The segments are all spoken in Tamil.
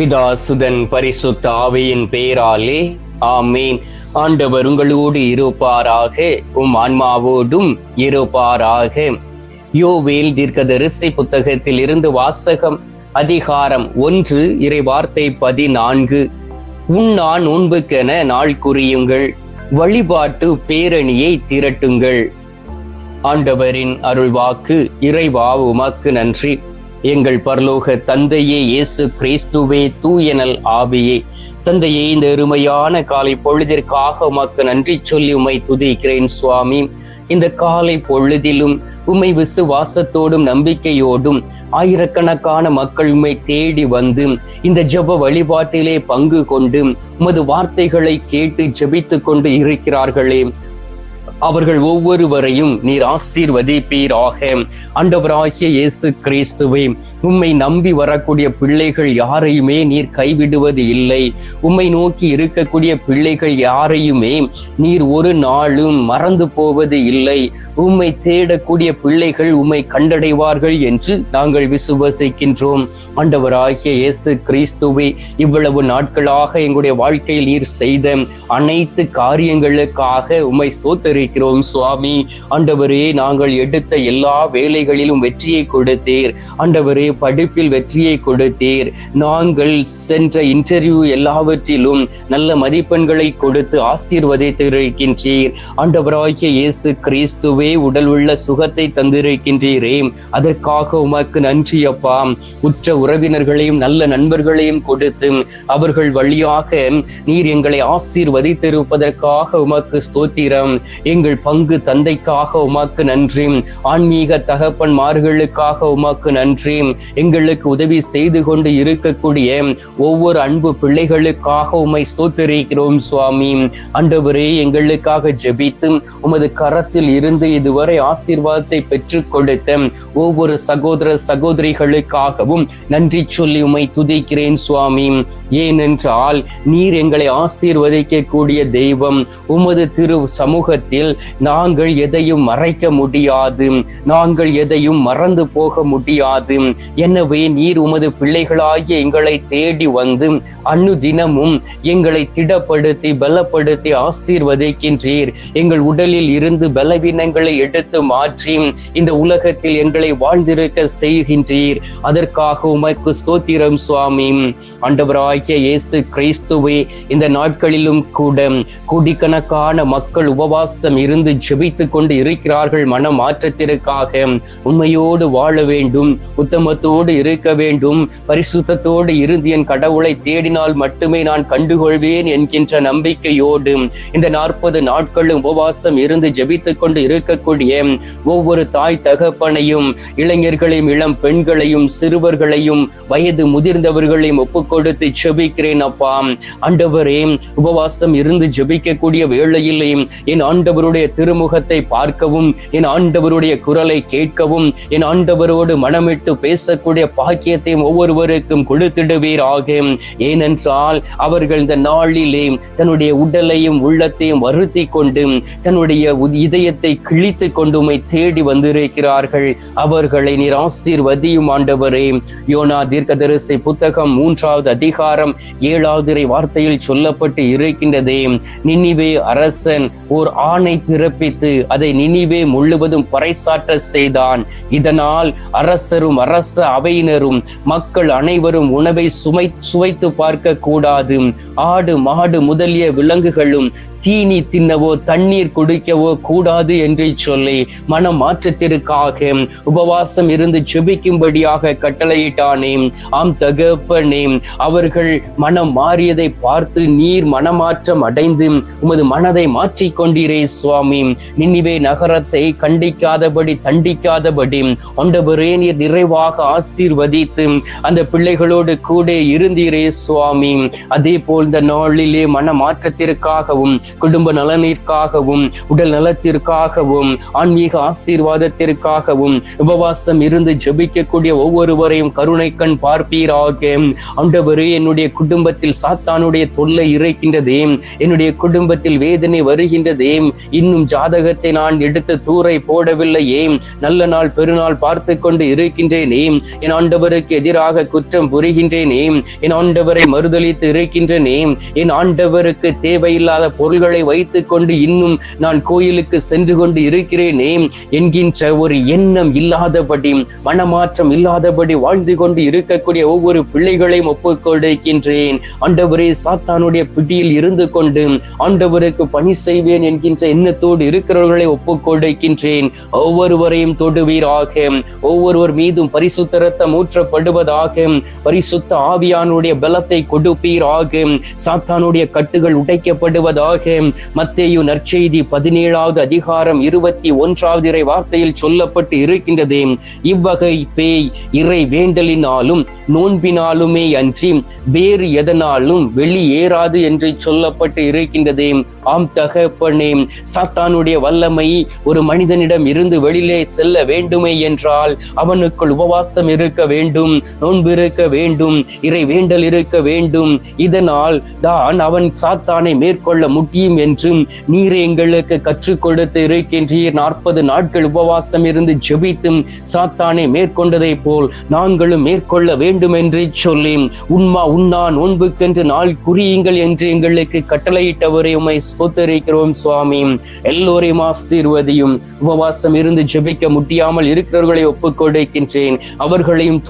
பிதா சுதன் பரிசுத்த ஆவியின் பேராலே ஆமீன். ஆண்டவர் உங்களோடு இருப்பாராக உம் ஆன்மாவோடும் இருப்பாராக. யோவேல் தீர்க்கதரிசி புத்தகத்தில் இருந்து வாசகம் அதிகாரம் ஒன்று இறை வார்த்தை பதினான்கு உண்ணான் உண்புக்கென நாள் குறியுங்கள் வழிபாட்டு பேரணியை திரட்டுங்கள். ஆண்டவரின் அருள்வாக்கு இறைவா உமக்கு நன்றி. எங்கள் பரலோக தந்தையே இயேசு கிறிஸ்துவே தூயனல் ஆவியே. தந்தையே இந்த அருமையான காலை பொழுதிற்காக உமக்கு நன்றி சொல்லி உமை துதிக்கிறேன் சுவாமி. இந்த காலை பொழுதிலும் உம்மை விசுவாசத்தோடும் நம்பிக்கையோடும் ஆயிரக்கணக்கான மக்கள் உண்மை தேடி வந்து இந்த ஜெப வழிபாட்டிலே பங்கு கொண்டு உமது வார்த்தைகளை கேட்டு ஜபித்து கொண்டு இருக்கிறார்களே. அவர்கள் ஒவ்வொருவரையும் நீர் ஆசீர்வதிப்பீராக. ஆண்டவராகிய இயேசு கிறிஸ்துவை உம்மை நம்பி வரக்கூடிய பிள்ளைகள் யாரையுமே நீர் கைவிடுவது இல்லை. உம்மை நோக்கி இருக்கக்கூடிய பிள்ளைகள் யாரையுமே நீர் ஒரு நாளும் மறந்து போவது இல்லை. உம்மை தேடக்கூடிய பிள்ளைகள் உம்மை கண்டடைவார்கள் என்று நாங்கள் விசுவசிக்கின்றோம். ஆண்டவராகிய இயேசு கிறிஸ்துவை இவ்வளவு நாட்களாக எங்களுடைய வாழ்க்கையில் நீர் செய்த அனைத்து காரியங்களுக்காக உம்மை ஸ்தோத்தரி இருக்கிறோம் சுவாமி. ஆண்டவரே நாங்கள் எடுத்த எல்லா வேலைகளிலும் வெற்றியை கொடுத்தீர். ஆண்டவரே படிப்பில் வெற்றியை கொடுத்தீர். நாங்கள் சென்ற இன்டர்வியூ எல்லாவற்றிலும் நல்ல மதிப்பெண்களை கொடுத்து ஆசீர்வதித்திருக்கின்றீர். ஆண்டவராகிய இயேசு கிறிஸ்துவே உடல் உள்ள சுகத்தை தந்திருக்கின்றீரே. அதற்காக உமக்கு நன்றி அப்பா. உற்ற உறவினர்களையும் நல்ல நண்பர்களையும் கொடுத்து அவர்கள் வழியாக நீர் எங்களை ஆசீர்வதித்திருப்பதற்காக உமக்கு ஸ்தோத்திரம். எங்கள் பங்கு தந்தைக்காக உமாக்கு நன்றி. ஆன்மீக தகப்பன்மார்களுக்காக உமாக்கு நன்றி. எங்களுக்கு உதவி செய்து கொண்டு இருக்கக்கூடிய ஒவ்வொரு அன்பு பிள்ளைகளுக்காக உம்மை ஸ்தோத்தரிக்கிறோம் சுவாமி. ஆண்டவரே எங்களுக்காக ஜெபித்து உமது கரத்தில் இருந்து இதுவரை ஆசீர்வாதத்தை பெற்றுக் கொடுத்த ஒவ்வொரு சகோதர சகோதரிகளுக்காகவும் நன்றி சொல்லி உம்மை துதிக்கிறேன் சுவாமி. ஏனென்றால் நீர் எங்களை ஆசீர்வதிக்க கூடிய தெய்வம் உமது திரு சமூகத்தில் நாங்கள் எதையும் மறைக்க முடியாது நாங்கள் எதையும் மறந்து போக முடியாது. எனவே நீர் உமது பிள்ளைகளாகிய எங்களை தேடி வந்து அன்னு தினமும் எங்களை திடப்படுத்தி பலப்படுத்தி ஆசீர்வதிக்கின்றீர். எங்கள் உடலில் இருந்து பலவீனங்களை எடுத்து மாற்றி இந்த உலகத்தில் எங்களை வாழ்ந்திருக்க செய்கின்றீர். அதற்காக உமக்கு ஸ்தோத்திரம் சுவாமி. ஆண்டவராகிய இயேசு கிறிஸ்துவே இந்த நாட்களிலும் கூட கோடிக்கணக்கான மக்கள் உபவாச விசுவாசம் இருந்து ஜெபித்து கொண்டு இருக்கிறார்கள் மன மாற்றத்திற்காக. உண்மையோடு வாழ வேண்டும் உத்தமத்தோடு இருக்க வேண்டும். பரிசுத்தத்தோடு இருந்து என் கடவுளை தேடினால் மட்டுமே நான் கண்டுகொள்வேன் என்கின்ற நம்பிக்கையோடு இந்த நாற்பது நாட்களும் உபவாசம் இருந்து ஜெபித்துக் கொண்டு இருக்கக்கூடிய ஒவ்வொரு தாய் தகப்பனையும் இளைஞர்களையும் இளம் பெண்களையும் சிறுவர்களையும் வயது முதிர்ந்தவர்களையும் ஒப்புக்கொடுத்து ஜெபிக்கிறேன் அப்பா. ஆண்டவரே உபவாசம் இருந்து ஜெபிக்கக்கூடிய வேளையிலே என் ஆண்டவர் ஆண்டவருடைய திருமுகத்தை பார்க்கவும் என் ஆண்டவருடைய குரலை கேட்கவும் என் ஆண்டவரோடு மனமிட்டு பேசக்கூடிய பாக்கியத்தையும் ஒவ்வொருவருக்கும் கொடுத்திடுவீராக. ஏனென்றால் அவர்கள் இந்த நாளிலே தன்னுடைய உடலையும் உள்ளத்தையும் வருத்தி கொண்டு தன்னுடைய இதயத்தை கிழித்து கொண்டுமை தேடி வந்திருக்கிறார்கள். அவர்களை நீர் ஆசீர்வதியும் ஆண்டவரே. யோனா தீர்க்கதரிசி புத்தகம் மூன்றாவது அதிகாரம் ஏழாவது வார்த்தையில் சொல்லப்பட்டு இருக்கின்றதே. நினிவே அரசன் ஓர் ஆணை பிறப்பித்து அதை நினிவே முழுவதும் பறைசாற்ற செய்தான். இதனால் அரசரும் அரச அவையினரும் மக்கள் அனைவரும் உணவை சுமை சுவைத்து பார்க்க கூடாது. ஆடு மாடு முதலிய விலங்குகளும் தீனி தின்னவோ தண்ணீர் குடிக்கவோ கூடாது என்று சொல்லி மன மாற்றத்திற்காக உபவாசம் இருந்து ஜெபிக்கும்படியாக கட்டளையிட்டானே. ஆம் தகப்பனே அவர்கள் மனம் மாறியதை பார்த்து நீர் மனமாற்றம் அடைந்து உமது மனதை மாற்றிக்கொண்டீரே சுவாமி. நினிவே நகரத்தை கண்டிக்காதபடி தண்டிக்காதபடி ஆண்டவரே நீர் நிறைவாக ஆசீர்வதித்து அந்த பிள்ளைகளோடு கூட இருந்தீரே சுவாமி. அதே போல் இந்த நாளிலே மன மாற்றத்திற்காகவும் குடும்ப நலனிற்காகவும் உடல் நலத்திற்காகவும் ஆன்மீக ஆசீர்வாதத்திற்காகவும் உபவாசம் இருந்து ஜபிக்கக்கூடிய ஒவ்வொருவரையும் கருணை கண் பார்ப்பீராக. ஆண்டவரே என்னுடைய குடும்பத்தில் சாத்தானுடைய தொல்லை இறைக்கின்றதே. என்னுடைய குடும்பத்தில் வேதனை வருகின்றதே. இன்னும் ஜாதகத்தை நான் எடுத்து தூரை போடவில்லையே. நல்ல நாள் பெருநாள் பார்த்து கொண்டு இருக்கின்றேனே. என் ஆண்டவருக்கு எதிராக குற்றம் புரிகின்றேனே. என் ஆண்டவரை மறுதளித்து இருக்கின்றேனே. என் ஆண்டவருக்கு தேவையில்லாத பொருள் வைத்துக் கொண்டு இன்னும் நான் கோயிலுக்கு சென்று கொண்டு இருக்கிறேனே என்கின்ற ஒரு எண்ணம் இல்லாதபடி மனமாற்றம் இல்லாதபடி வாழ்ந்து கொண்டு இருக்கக்கூடிய ஒவ்வொரு பிள்ளைகளையும் ஒப்புக்கொடுக்கின்றேன். ஆண்டவரே சாத்தானுடைய பிடியில் இருந்து கொண்டு ஆண்டவருக்கு பணி செய்வேன் என்கின்ற எண்ணத்தோடு இருக்கிறவர்களை ஒப்புக்கொடுக்கின்றேன். ஒவ்வொருவரையும் தொடுவீராக ஒவ்வொருவர் மீதும் பரிசுத்த ரத்தம் ஊற்றப்படுவதாக பரிசுத்த ஆவியானுடைய பலத்தை கொடுப்பீராக. சாத்தானுடைய கட்டுகள் உடைக்கப்படுவதாக மத்தேயு நற்செய்தி பதினேழாவது அதிகாரம் இருபத்தி ஒன்றாவது இறை வார்த்தையில் சொல்லப்பட்டு இருக்கின்றது. இவ்வகை பேய் இறை வேண்டலினாலும் நோன்பினாலுமே அன்றி வேறு எதனாலும் வெளியேறாது என்று சொல்லப்பட்டு இருக்கின்றது. ஆம் தகப்பனே சாத்தானுடைய வல்லமை ஒரு மனிதனிடம் இருந்து வெளியிலே செல்ல வேண்டுமே என்றால் அவனுக்குள் உபவாசம் இருக்க வேண்டும் நோன்பு இருக்க வேண்டும் இறை வேண்டல் இருக்க வேண்டும். இதனால் தான் அவன் சாத்தானை மேற்கொள்ள முடியும் என்றும் நீர் எங்களுக்கு கற்றுக் கொடுத்து இருக்கின்றீர். நாற்பது நாட்கள் உபவாசம் இருந்து ஜெபித்தும் சாத்தானை மேற்கொண்டதை போல் நாங்களும் மேற்கொள்ள வேண்டும் என்று சொல்லி உண்மா உண்ணா நோன்புக்கென்று நாள் குறியுங்கள் என்று எங்களுக்கு கட்டளையிட்டவரை உமை சோத்தரிக்கிறோம் சுவாமி. எல்லோரையும் ஆசீர்வதியும். உபவாசம் இருந்து ஜெபிக்க முடியாமல் இருக்கிறவர்களை ஒப்புக் கொடுக்கின்றேன். அவர்களையும்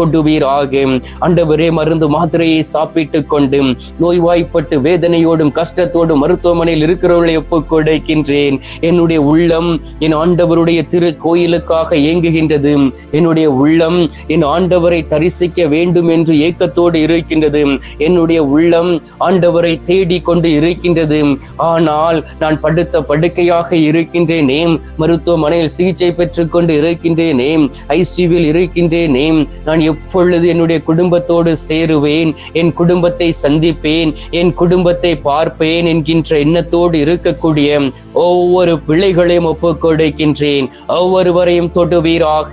ஆகும் அண்டவரே மருந்து மாத்திரையை சாப்பிட்டுக் கொண்டு நோய்வாய்ப்பட்டு வேதனையோடும் கஷ்டத்தோடும் மருத்துவமனையில் இருக்கிறவர்களை ஒப்புக் கொடுக்கின்றேன் என்னுடைய உள்ளம் என் ஆண்டவருடைய திரு கோயிலுக்காக ஏங்குகின்றது. என்னுடைய உள்ளம் என் ஆண்டவரை தரிசிக்க வேண்டும் என்று ஏக்கத்தோடு இருக்கின்றது. என்னுடைய உள்ளம் ஆண்டவரை தேடி கொண்டு இருக்கின்றது. ஆனால் நான் படுத்த படுக்கையாக இருக்கின்றேனே மருத்துவமனையில் சிகிச்சை பெற்றுக் கொண்டு இருக்கின்றேனே ஐசியூவில் இருக்கின்றேனே நான் எப்பொழுது என்னுடைய குடும்பத்தோடு சேருவேன் என் குடும்பத்தை சந்திப்பேன் என் குடும்பத்தை பார்ப்பேன் என்கின்ற எண்ணத்தை எண்ணத்தோடு இருக்கக்கூடிய ஒவ்வொரு பிள்ளைகளையும் ஒப்புக் கொடுக்கின்றேன் ஒவ்வொருவரையும் தொடுவீராக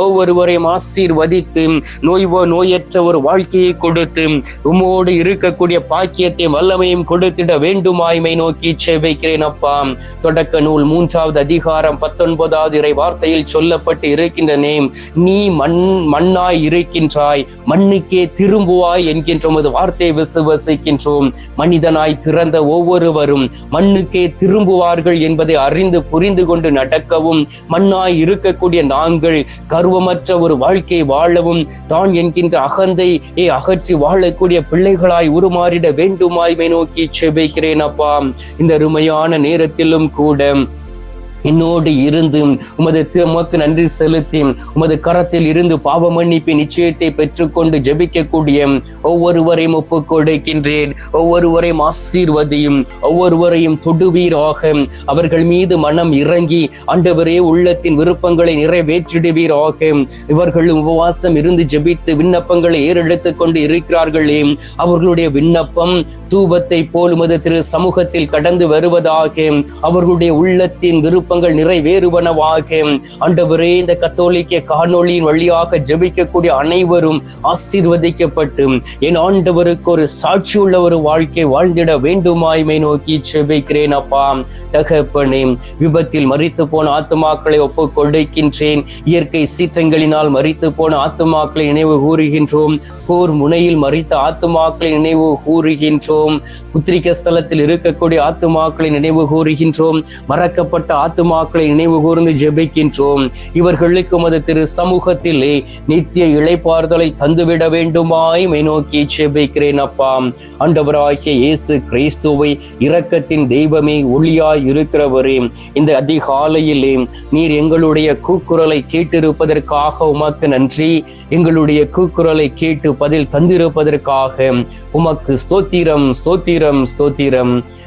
ஒவ்வொருவரையும் ஆசீர்வதித்து நோய்வோ நோயற்ற ஒரு வாழ்க்கையை கொடுத்து உமோடு இருக்கக்கூடிய பாக்கியத்தையும் வல்லமையும் கொடுத்திட வேண்டுமாய்மை நோக்கி செபிக்கிறேன் அப்பா தொடக்க நூல் மூன்றாவது அதிகாரம் பத்தொன்பதாவது இறை வார்த்தையில் சொல்லப்பட்டு இருக்கின்றனே நீ மண் மண்ணாய் இருக்கின்றாய் மண்ணுக்கே திரும்புவாய் என்கின்ற உமது வார்த்தையை விசுவசிக்கின்றோம் மனிதனாய் பிறந்த ஒவ்வொருவரும் மண்ணுக்கே திரும்புவார்கள் என்பதை அறிந்து புரிந்து கொண்டு நடக்கவும் மண்ணாய் இருக்கக்கூடிய நாங்கள் கர்வமற்ற ஒரு வாழ்க்கை வாழவும் தான் என்கின்ற அகந்தை அகற்றி வாழக்கூடிய பிள்ளைகளாய் உருமாறிட வேண்டுமாய்மை நோக்கி செபிக்கிறேன் அப்பா. இந்த அருமையான நேரத்திலும் கூட என்னோடு இருந்து உமது உமக்கு நன்றி செலுத்தி உமது கரத்தில் இருந்து பாவ மன்னிப்பு நிச்சயத்தை பெற்றுக்கொண்டு ஜெபிக்கக்கூடிய ஒவ்வொருவரையும் ஒப்பு கொடுக்கின்றேன். ஒவ்வொருவரையும் ஆசீர்வதியும் ஒவ்வொருவரையும் தொடுவீராக. அவர்கள் மீது மனம் இறங்கி ஆண்டவரே உள்ளத்தின் விருப்பங்களை நிறைவேற்றிடுவீராக. இவர்களும் உபவாசம் இருந்து ஜெபித்து விண்ணப்பங்களை ஏறெடுத்துக் கொண்டு இருக்கிறார்களே. அவர்களுடைய விண்ணப்பம் தூபத்தை போல் உமது திரு சமூகத்தில் கடந்து வருவதாக. அவர்களுடைய உள்ளத்தின் விருப்பங்கள் நிறைவேறுவனவாக ஆண்டவரே இந்த கத்தோலிக்க காணொளியின் வழியாக ஜெபிக்கக்கூடிய அனைவரும் ஆசீர்வதிக்கப்பட்டு என் ஆண்டவருக்கு ஒரு சாட்சி உள்ள ஒரு வாழ்க்கை வாழ்ந்திட வேண்டுமாய்மை நோக்கி ஜெபிக்கிறேன் அப்பா. தகப்பனே விபத்தில் மறித்து போன ஆத்மாக்களை ஒப்பு கொடுக்கின்றேன் இயற்கை சீற்றங்களினால் மறித்து போன ஆத்மாக்களை நினைவு கூறுகின்றோம். போர் முனையில் மறித்த ஆத்துமாக்களை நினைவு கூறுகின்றோம். புத்திரிக்க ஸ்தலத்தில் இருக்கக்கூடிய ஆத்துமாக்களை நினைவு கூறுகின்றோம். மறக்கப்பட்ட ஆத்துமாக்களை நினைவு கூர்ந்து ஜெபிக்கின்றோம். இவர்களுக்கு மது திரு சமூகத்திலே நித்திய இழைப்பார்தலை தந்துவிட வேண்டுமாய் மை நோக்கி ஜெபிக்கிறேன் அப்பா. அண்டவராகிய இயேசு கிறிஸ்துவை இரக்கத்தின் தெய்வமே ஒளியாய் இருக்கிறவரே இந்த அதிகாலையிலே நீர் எங்களுடைய கூக்குரலை கேட்டிருப்பதற்காக உமக்கு நன்றி. எங்களுடைய கூக்குரலை கேட்டு பதில் தந்திருப்பதற்காக உமக்கு ஸ்தோத்திரம் ஸ்தோத்திரம் ஸ்தோத்திரம்.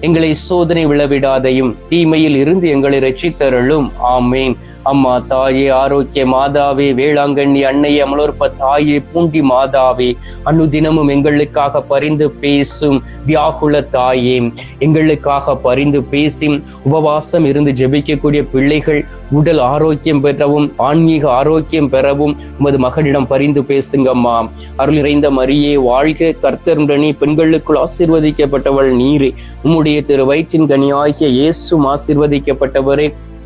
எங்களை சோதனை விழவிடாதையும் தீமையில் இருந்து எங்களை ரட்சித்தருளும் ஆமேன். அம்மா தாயே ஆரோக்கிய மாதாவே வேளாங்கண்ணி அன்னை அமலோற்ப தாயே பூண்டி மாதாவே அனுதினமும் எங்களுக்காக பரிந்து பேசும் வியாகுல தாயே. எங்களுக்காக பரிந்து பேசி உபவாசம் இருந்து ஜெபிக்கக்கூடிய பிள்ளைகள் உடல் ஆரோக்கியம் பெறவும் ஆன்மீக ஆரோக்கியம் பெறவும் உமது மகனிடம் பரிந்து பேசுங்கம்மா. அருள் நிறைந்த மரியே வாழ்க கர்த்தருடனே பெண்களுக்குள் ஆசீர்வதிக்கப்பட்டவள் நீரே. உம்முடைய திரு வயிற்றின் கனியாகிய இயேசும் ஆசீர்வதிக்கப்பட்டவரே.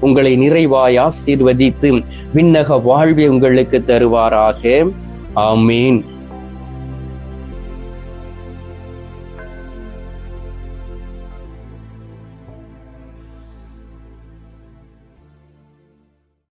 உங்களை நிறைவாய் ஆசீர்வதித்து விண்ணக வாழ்வை உங்களுக்கு தருவாராக. ஆமீன்.